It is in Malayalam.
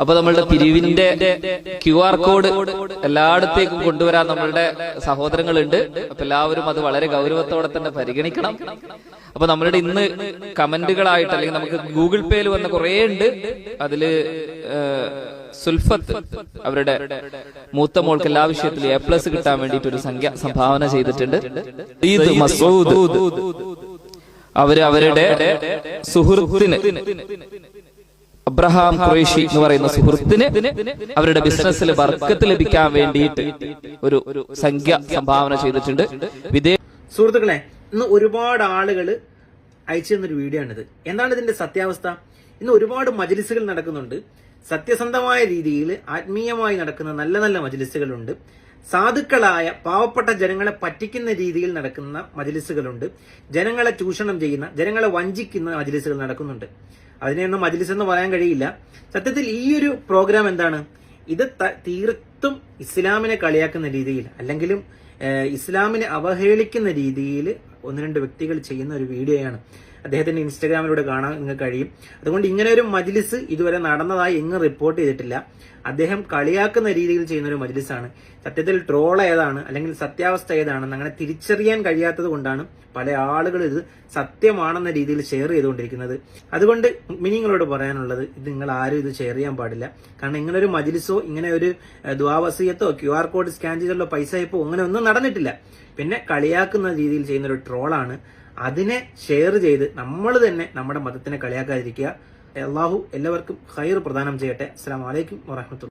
അപ്പൊ നമ്മളുടെ പിരിവിന്റെ ക്യു ആർ കോഡ് എല്ലായിടത്തേക്കും കൊണ്ടുവരാൻ നമ്മളുടെ സഹോദരങ്ങളുണ്ട്. അപ്പൊ എല്ലാവരും അത് വളരെ ഗൗരവത്തോടെ തന്നെ പരിഗണിക്കണം. അപ്പൊ നമ്മളുടെ ഇന്ന് കമന്റുകളായിട്ട് അല്ലെങ്കിൽ നമുക്ക് ഗൂഗിൾ പേയിൽ വന്ന കുറേ ഉണ്ട്. അതിൽ സുൽഫത്ത് അവരുടെ മൂത്ത മോൾക്ക് എല്ലാ വിഷയത്തിലും എ പ്ലസ് കിട്ടാൻ വേണ്ടിയിട്ട് ഒരു സംഖ്യ സംഭാവന ചെയ്തിട്ടുണ്ട്. അവർ അവരുടെ സുഹൃത്തിന് അബ്രഹാം ഖുറേഷി എന്ന് പറയുന്ന സുഹൃത്തിന് അവരുടെ ബിസിനസ്സിൽ ബർക്കത്ത് ലഭിക്കാൻ വേണ്ടിയിട്ട് ഒരു ഒരു സംഖ്യ സംഭാവന ചെയ്തിട്ടുണ്ട്. വിദേശ സുഹൃത്തുക്കളെ ഇന്ന് ഒരുപാട് ആളുകൾ അയച്ചു തന്നൊരു വീഡിയോ ആണിത് എന്താണ് ഇതിന്റെ സത്യാവസ്ഥ? ഇന്ന് ഒരുപാട് മജലിസുകൾ നടക്കുന്നുണ്ട്. സത്യസന്ധമായ രീതിയിൽ ആത്മീയമായി നടക്കുന്ന നല്ല നല്ല മജലിസുകളുണ്ട്. സാധുക്കളായ പാവപ്പെട്ട ജനങ്ങളെ പറ്റിക്കുന്ന രീതിയിൽ നടക്കുന്ന മജലിസുകളുണ്ട്. ജനങ്ങളെ ചൂഷണം ചെയ്യുന്ന ജനങ്ങളെ വഞ്ചിക്കുന്ന മജലിസുകൾ നടക്കുന്നുണ്ട്. അതിനെയൊന്നും മജലിസ് എന്ന് പറയാൻ കഴിയില്ല. സത്യത്തിൽ ഈ ഒരു പ്രോഗ്രാം എന്താണ്? ഇത് തീർത്തും ഇസ്ലാമിനെ കളിയാക്കുന്ന രീതിയിൽ അല്ലെങ്കിലും ഇസ്ലാമിനെ അവഹേളിക്കുന്ന രീതിയിൽ ഒന്ന് രണ്ട് വ്യക്തികൾ ചെയ്യുന്ന ഒരു വീഡിയോയാണ് അദ്ദേഹത്തിന്റെ ഇൻസ്റ്റാഗ്രാമിലൂടെ കാണാൻ നിങ്ങൾക്ക് കഴിയും. അതുകൊണ്ട് ഇങ്ങനെ ഒരു മജ്ലിസ് ഇതുവരെ നടന്നതായി എങ്ങും റിപ്പോർട്ട് ചെയ്തിട്ടില്ല. അദ്ദേഹം കളിയാക്കുന്ന രീതിയിൽ ചെയ്യുന്ന ഒരു മജ്ലിസാണ്. സത്യത്തിൽ ട്രോൾ ഏതാണ് അല്ലെങ്കിൽ സത്യാവസ്ഥ ഏതാണെന്ന് അങ്ങനെ തിരിച്ചറിയാൻ കഴിയാത്തത് കൊണ്ടാണ് പല ആളുകൾ ഇത് സത്യമാണെന്ന രീതിയിൽ ഷെയർ ചെയ്തുകൊണ്ടിരിക്കുന്നത്. അതുകൊണ്ട് മിനിങ്ങളോട് പറയാനുള്ളത് ഇത് നിങ്ങൾ ആരും ഇത് ഷെയർ ചെയ്യാൻ പാടില്ല. കാരണം ഇങ്ങനെ ഒരു മജ്ലിസോ ഇങ്ങനെ ഒരു ദ്വാവസീയത്തോ ക്യു ആർ കോഡ് സ്കാൻ ചെയ്തുള്ള പൈസ ഇപ്പോൾ അങ്ങനെ ഒന്നും നടന്നിട്ടില്ല. പിന്നെ കളിയാക്കുന്ന രീതിയിൽ ചെയ്യുന്ന ഒരു ട്രോളാണ് അതിനെ ഷെയർ ചെയ്ത് നമ്മൾ തന്നെ നമ്മുടെ മതത്തിനെ കളിയാക്കാതിരിക്കുക. അള്ളാഹു എല്ലാവർക്കും ഹൈർ പ്രദാനം ചെയ്യട്ടെ. അസ്സാം വലൈക്കും വാഹമത്തുള്ള